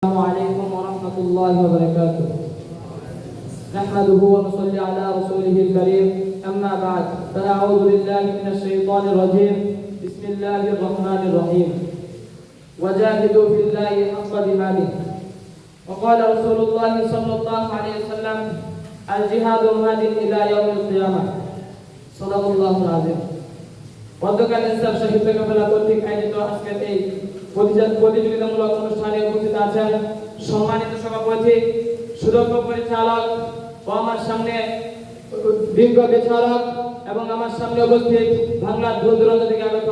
السلام عليكم ورحمة الله وبركاته نحمده ونصلي على رسوله الكريم أما بعد فأعوذ بالله من الشيطان الرجيم بسم الله الرحمن الرحيم وجاهدوا في الله حق جهاده وقال رسول الله صلى الله عليه وسلم الجهاد هاد إلى يوم القيامة صدق الله العظيم গতকাল ইসলাম সাহিত্য কাফেলা কর্তৃক আয়োজিত আজকের এই প্রতিযোগিতা- প্রতিযোগিতামূলক অনুষ্ঠানে উপস্থিত আছেন সম্মানিত সভাপতি, সুদক্ষ পরিচালক ও আমার সামনে বিজ্ঞ বিচারক এবং আমার সামনে উপস্থিত বাংলার দূর দূরান্ত থেকে আগত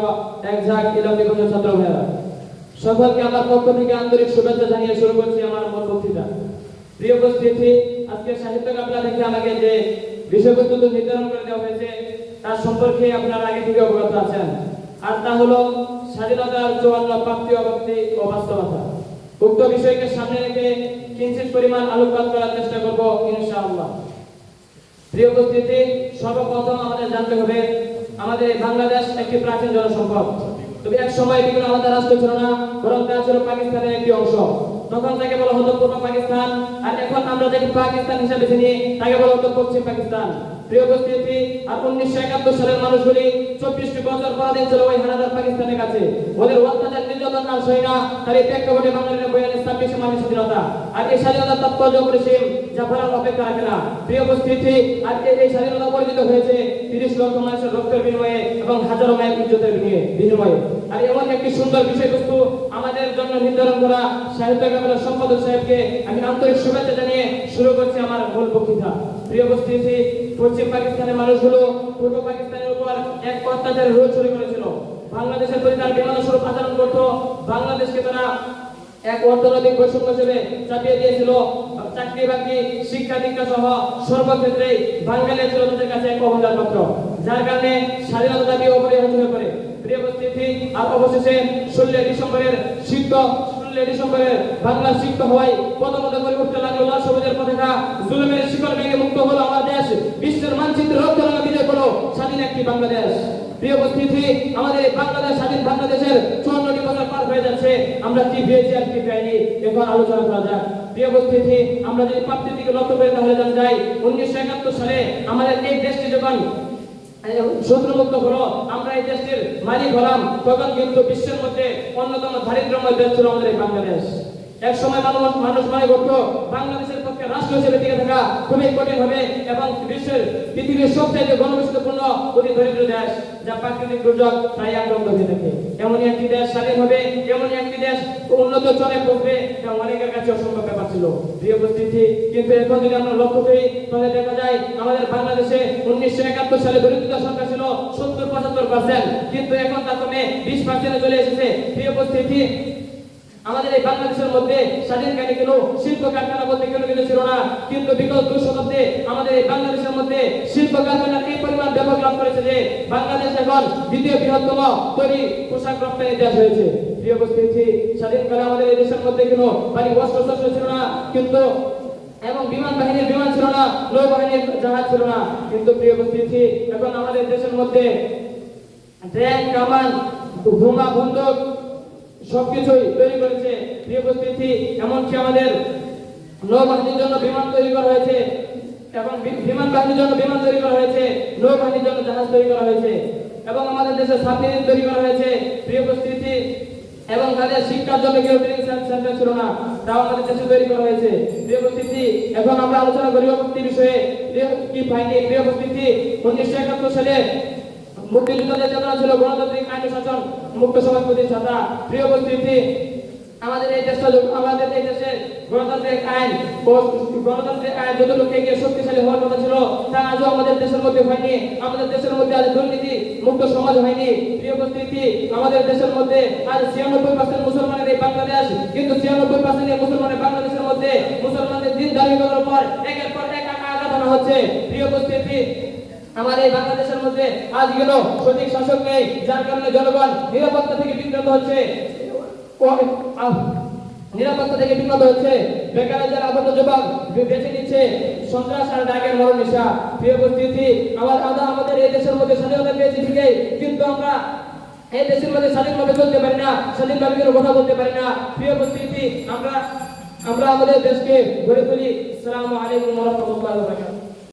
এক ঝাঁক ইলাম ছাত্র ভাইয়েরা। সকলকে আমার পক্ষ থেকে আন্তরিক শুভেচ্ছা জানিয়ে শুরু করছি আমার মূল বক্তৃতা। প্রিয় উপস্থিতি, আজকে সাহিত্য কাপলা থেকে আমাকে যে বিষয়বস্তু নির্ধারণ করে দেওয়া হয়েছে, তার সম্পর্কে আপনারা আগে থেকে অবগত আছেন। আর তা হলো স্বাধীনতার চুয়ান্ন প্রাপ্তি অপ্রাপ্তি ও বাস্তবতা উক্ত বিষয়কে সামনে রেখে কিঞ্চিত পরিমাণ আলোকপাত করার চেষ্টা করব, ইনশাআল্লাহ। প্রিয় উপস্থিতি, সর্বপ্রথম আমাদের জানতে হবে, আমাদের বাংলাদেশ একটি প্রাচীন জনসম্পদ। তবে এক সময় এগুলো আমাদের রাষ্ট্র ছিল না, বরং তা ছিল পাকিস্তানের একটি অংশ। তখন তাকে বলা হতো পূর্ব পাকিস্তান, আর এখন আমরা যাকে পাকিস্তান হিসাবে চিনি, তাকে বলা হতো পশ্চিম পাকিস্তান। প্রিয় উপস্থিতি আর উনিশশো একাত্তর সালের মানুষগুলি চব্বিশটি বছর পরাধীন ছিল ওই হানাদার পাকিস্তানের কাছে। ওদের অত্যাচার, নির্যাতন, আর সই না তার এই মানের স্বাধীনতা। আর এই স্বাধীনতার তাৎপর্য যা ফেরার অপেক্ষা না প্রিয় উপস্থিতি, আজকে এই- স্বাধীনতা অর্জিত হয়েছে, তিরিশ লক্ষ মানুষের রক্তের বিনিময়ে এবং হাজারো মায়ের ইজ্জতের বিনিময়ে আর এমন একটি সুন্দর বিষয়বস্তু আমাদের জন্য নির্ধারণ করা সাহিত্য কাপের সম্পাদক সাহেবকে আমি আন্তরিক শুভেচ্ছা জানিয়ে শুরু করছি আমার মূল বক্তৃতা। প্রিয় উপস্থিতি, পশ্চিম পাকিস্তানের মানুষগুলো পূর্ব পাকিস্তানের উপর এক অত্যাচারের রোধ শুরু করেছিল। বাংলাদেশের প্রতি তার বিমান স্বরূপ আচরণ করত। বাংলাদেশকে তারা এক অর্থনৈতিক বৈষম্য হিসেবে চাপিয়ে দিয়েছিল। চাকরি বাকরি, শিক্ষা দীক্ষা সহ সর্বক্ষেত্রে বাঙালি ছিল তাদের কাছে এক অবদান পাত্র যার কারণে স্বাধীনতা দাবি অপরিহার্য হয়ে পড়ে। প্রিয় উপস্থিতি, আর অবশেষে ষোলো ডিসেম্বরের শীত ষোলো ডিসেম্বরের বাংলা শিক্ষা হওয়ায় প্রথমত করে উঠতে লাগল। লাল সবুজের পতাকা জুলুমের শিকড় ভেঙে মুক্ত হলো আমার দেশ বিশ্বের মানচিত্রে রক্তরঙা বিজয় করল স্বাধীন একটি বাংলাদেশ। প্রিয় উপস্থিতি, আমাদের বাংলাদেশ, স্বাধীন বাংলাদেশের চুয়ান্নটি হয়ে যাচ্ছে, আমরা কি পেয়েছি আর কি পাইনি এখন আলোচনা করা যাক। প্রিয় উপস্থিতি, আমরা যদি প্রাপ্তির দিকে লক্ষ্য করি তাহলে জানা যায় উনিশশো একাত্তর সালে আমাদের এই দেশটি যখন শত্রুমুক্ত হলো, আমরা এই দেশটির মালিক হলাম, তখন কিন্তু বিশ্বের মধ্যে অন্যতম দারিদ্রময় দেশ ছিল আমাদের বাংলাদেশ। এক সময় মানুষ মানুষ মনে করতো বাংলাদেশের পক্ষে রাষ্ট্র হিসেবে টিকে থাকা খুবই কঠিন হবে এবং বিশ্বের পৃথিবীর সবচেয়ে ঘনবসতিপূর্ণ অতি দরিদ্র দেশ, যা প্রাকৃতিক দুর্যোগ প্রায় আক্রান্ত হয়ে থাকে। এমনই একটি দেশ স্বাধীন হবে, এমনই একটি দেশ উন্নত চলে পড়বে, যা অনেকের কাছে অসম্ভব ব্যাপার ছিল। প্রিয় উপস্থিতি, কিন্তু এখন যদি আমরা লক্ষ্য করি, তাহলে দেখা যায় আমাদের বাংলাদেশে উনিশশো একাত্তর সালে দরিদ্রতা সংখ্যা ছিল সত্তর পঁচাত্তর পার্সেন্ট কিন্তু এখন তা কমে বিশ পার্সেন্টে চলে এসেছে। প্রিয় উপস্থিতি আমাদের এই বাংলাদেশের মধ্যে স্বাধীনকালে কোনো, শিল্প কারখানা বলতে কোনো কিছু ছিল না? কিন্তু বিগত দুই শতাব্দে আমাদের এই বাংলাদেশের মধ্যে শিল্প কারখানা এই পরিমাণ ব্যাপক লাভ করেছে যে বাংলাদেশ এখন দ্বিতীয় বৃহত্তম তৈরি পোশাক রপ্তানি দেশ হয়েছে। প্রিয় উপস্থিতি স্বাধীনকালে আমাদের এই দেশের মধ্যে কোনো বাড়ি অস্ত্র শস্ত্র ছিল না, কিন্তু এবং বিমান বাহিনীর বিমান ছিল না, নৌবাহিনীর জাহাজ ছিল না। কিন্তু প্রিয় উপস্থিতি, এখন আমাদের দেশের মধ্যে ট্যাঙ্ক কামান, বোমা, বন্দুক সবকিছুই তৈরি করেছে। উপস্থিতি, এমনকি আমাদের নৌবাহিনীর জন্য বিমান তৈরি করা হয়েছে এবং বিমান বাহিনীর জন্য বিমান তৈরি করা হয়েছে, নৌবাহিনীর জন্য জাহাজ তৈরি করা হয়েছে এবং আমাদের দেশে সাবমেরিন তৈরি করা হয়েছে। প্রিয় উপস্থিতি, এবং তাদের শিক্ষার জন্য কেউ ট্রেনিং সেন্টার ছিল না, তাও আমাদের দেশে তৈরি করা হয়েছে। প্রিয় উপস্থিতি, এখন আমরা আলোচনা করি অপত্তি বিষয়ে। কি ফাইনি প্রিয় উপস্থিতি, উনিশশো একাত্তর সালে মুক্তিযুদ্ধের চেতনা ছিল গণতান্ত্রিক আইন শাসন, মুক্ত সমাজ প্রতিষ্ঠাতা প্রিয় উপস্থিতি, আমাদের এই যখন- আমাদের এই দেশে গণতান্ত্রিক আইন গণতান্ত্রিক আইন যতটুকু এগিয়ে শক্তিশালী হওয়ার কথা ছিল, তা আজও আমাদের দেশের মধ্যে হয়নি। আমাদের দেশের মধ্যে আজ দুর্নীতি, মুক্ত সমাজ হয়নি। প্রিয় উপস্থিতি, আমাদের দেশের মধ্যে আজ ছিয়ানব্বই পার্সেন্ট মুসলমানের এই বাংলাদেশ, কিন্তু ছিয়ানব্বই পার্সেন্ট মুসলমানের বাংলাদেশের মধ্যে মুসলমানদের দিন ধার্মিকতার পর একের পর এক আঘাত হচ্ছে। প্রিয় উপস্থিতি আমার এই বাংলাদেশের মধ্যে আজ গেল সঠিক শাসক নেই, যার কারণে জনগণ নিরাপত্তা থেকে বিব্রত হচ্ছে। নিরাপত্তা থেকে বিব্রত হচ্ছে। বেকারের যারা আবদ্ধ যুবক বেছে নিচ্ছে, সন্ত্রাস আর ডাকের মরণ নেশা। প্রিয় উপস্থিতি, আমার আমরা আমাদের এই দেশের মধ্যে স্বাধীনতা পেয়েছি ঠিকই, কিন্তু আমরা এই দেশের মধ্যে স্বাধীনভাবে চলতে পারি না, স্বাধীনভাবে কোনো কথা বলতে পারি না। প্রিয় উপস্থিতি, আমরা আমরা আমাদের দেশকে গড়ে তুলি। আসসালামু আলাইকুম রাহমাতুল্লাহি